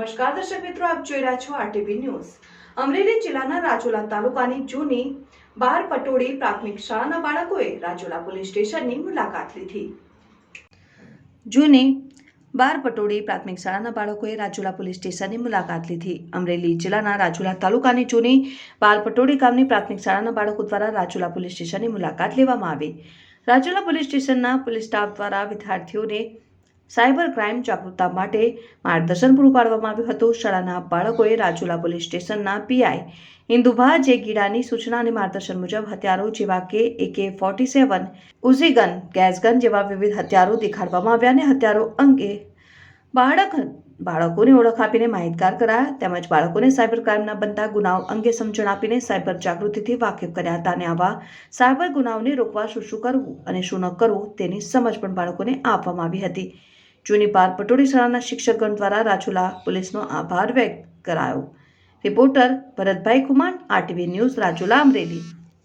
નમસ્કાર, દર્શક મિત્રો, આપ જોઈ રહ્યા છો આરટીવી ન્યૂઝ. અમરેલી જિલ્લાના રાજુલા તાલુકાની જૂની બાર પટોળી પ્રાથમિક શાળાના બાળકોએ રાજુલા પોલીસ સ્ટેશનની મુલાકાત લીધી. જૂની બાર પટોળી પ્રાથમિક શાળાના બાળકોએ રાજુલા પોલીસ સ્ટેશનની મુલાકાત લીધી. અમરેલી જિલ્લાના રાજુલા તાલુકાની જૂની બાર પટોળી ગામની પ્રાથમિક શાળાના બાળકો દ્વારા રાજુલા પોલીસ સ્ટેશનની મુલાકાત લેવામાં આવી. રાજુલા પોલીસ સ્ટેશનના પોલીસ સ્ટાફ દ્વારા વિદ્યાર્થીઓને સાયબર ક્રાઇમ જાગૃતતા માટે માર્ગદર્શન પૂરું પાડવામાં આવ્યું હતું. શાળાના બાળકોએ રાજુલા પોલીસ સ્ટેશનના પીઆઈ ઇન્દુભા જે ગીડાની સૂચના અને માર્ગદર્શન મુજબ હથિયારો જેવા કે એકે ફોર્ટી સેવન ઉઝીગન ગેસગન જેવા વિવિધ હથિયારો દેખાડવામાં આવ્યા અને હથિયારો અંગે બાળક બાળકોને ઓળખ આપીને માહિતગાર કરાયા. તેમજ બાળકોને સાયબર ક્રાઇમના બનતા ગુનાઓ અંગે સમજણ આપીને સાયબર જાગૃતિથી વાકેફ કર્યા હતા અને આવા સાયબર ગુનાઓને રોકવા શું શું કરવું અને શું ન કરવું તેની સમજ પણ બાળકોને આપવામાં આવી હતી. જૂની બાર પટોળી શાળાના શિક્ષકગણ દ્વારા રાજુલા પોલીસનો આભાર વ્યક્ત કરાયો. Reporter Bharatbhai Kumar RTV news Rajula Amreli.